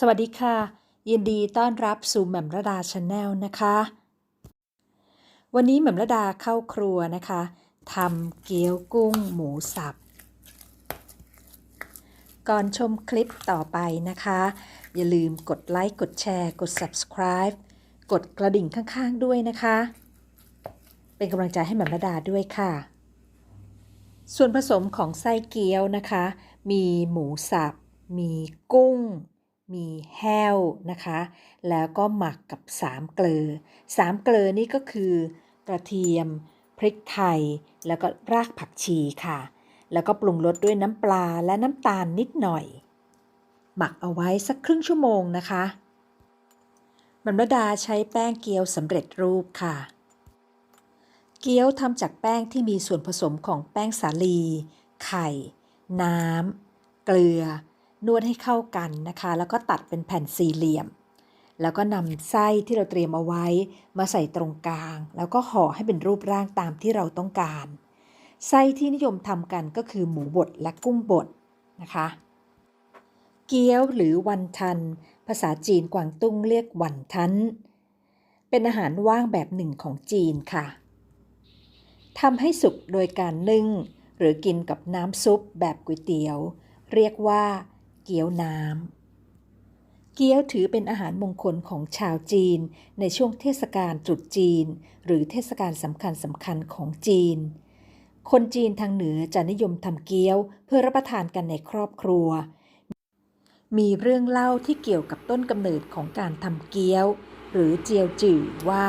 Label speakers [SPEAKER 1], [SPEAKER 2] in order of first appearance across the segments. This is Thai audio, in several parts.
[SPEAKER 1] สวัสดีค่ะ ยินดีต้อนรับสู่แหม่มระดาชาแนลนะคะ วันนี้แหม่มระดาเข้าครัวนะคะทำเกี๊ยวกุ้งหมูสับ ก่อนชมคลิปต่อไปนะคะ อย่าลืมกดไลค์ กดแชร์ กด subscribe กดกระดิ่งข้างๆด้วยนะคะ เป็นกำลังใจให้แหม่มระดาด้วยค่ะ ส่วนผสมของไส้เกี๊ยวนะคะ มีหมูสับ มีกุ้ง มีแห้วนะคะ แล้วก็หมักกับสามเกลือสามเกลือนี่ก็คือกระเทียม พริกไทย แล้วก็รากผักชีค่ะ แล้วก็ปรุงรสด้วยน้ำปลาและน้ำตาลนิดหน่อย หมักเอาไว้สักครึ่งชั่วโมงนะคะมันรดาใช้แป้งเกี๊ยวสำเร็จรูปค่ะ เกี๊ยวทำจากแป้งที่มีส่วนผสมของแป้งสาลี ไข่ น้ำ เกลือ นวดให้เข้ากันนะคะ แล้วก็ตัดเป็นแผ่นสี่เหลี่ยม แล้วก็นำไส้ที่เราเตรียมเอาไว้มาใส่ตรงกลาง แล้วก็ห่อให้เป็นรูปร่างตามที่เราต้องการ ไส้ที่นิยมทำกันก็คือหมูบดและกุ้งบดนะคะ เกี๊ยวหรือวันทัน ภาษาจีนกวางตุ้งเรียกวันทัน เป็นอาหารว่างแบบหนึ่งของจีนค่ะทำให้สุกโดยการนึ่ง หรือกินกับน้ำซุปแบบก๋วยเตี๋ยว เรียกว่า เกี๊ยวน้ำ เกี๊ยวถือเป็นอาหารมงคลของชาวจีน ในช่วงเทศกาลตรุษจีน หรือเทศกาลสำคัญสำคัญของจีน คนจีนทางเหนือจะนิยมทำเกี๊ยวเพื่อรับประทานกันในครอบครัว มีเรื่องเล่าที่เกี่ยวกับต้นกำเนิดของการทำเกี๊ยว หรือเจียวจื่อว่า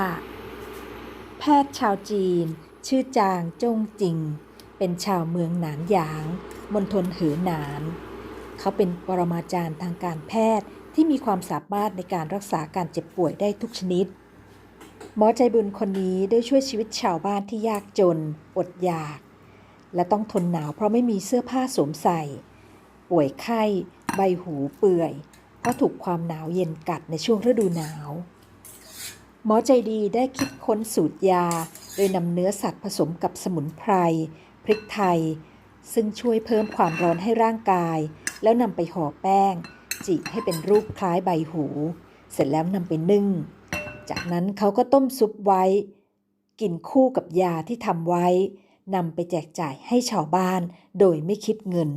[SPEAKER 1] แพทย์ชาวจีน ชื่อจางจงจิงเป็นชาวเมืองหนานหยาง มณฑลเหอหนาน เขาเป็นปรมาจารย์ทางการแพทย์ที่มีความสามารถในการรักษาการเจ็บป่วยได้ทุกชนิด หมอใจบุญคนนี้ได้ช่วยชีวิตชาวบ้านที่ยากจน อดอยาก และต้องทนหนาวเพราะไม่มีเสื้อผ้าสวมใส่ ป่วยไข้ ใบหูเปื่อยเพราะถูกความหนาวเย็นกัดในช่วงฤดูหนาว หมอใจดีได้คิดค้นสูตรยา โดยนำเนื้อสัตว์ผสมกับสมุนไพร พริกไทย ซึ่งช่วยเพิ่มความร้อนให้ร่างกาย แล้วนำไปห่อแป้ง จีบให้เป็นรูปคล้ายใบหู เสร็จแล้วนำไปนึ่ง จากนั้นเขาก็ต้มซุปไว้ กินคู่กับยาที่ทำไว้นำไปแจกจ่ายให้ชาวบ้านโดยไม่คิดเงิน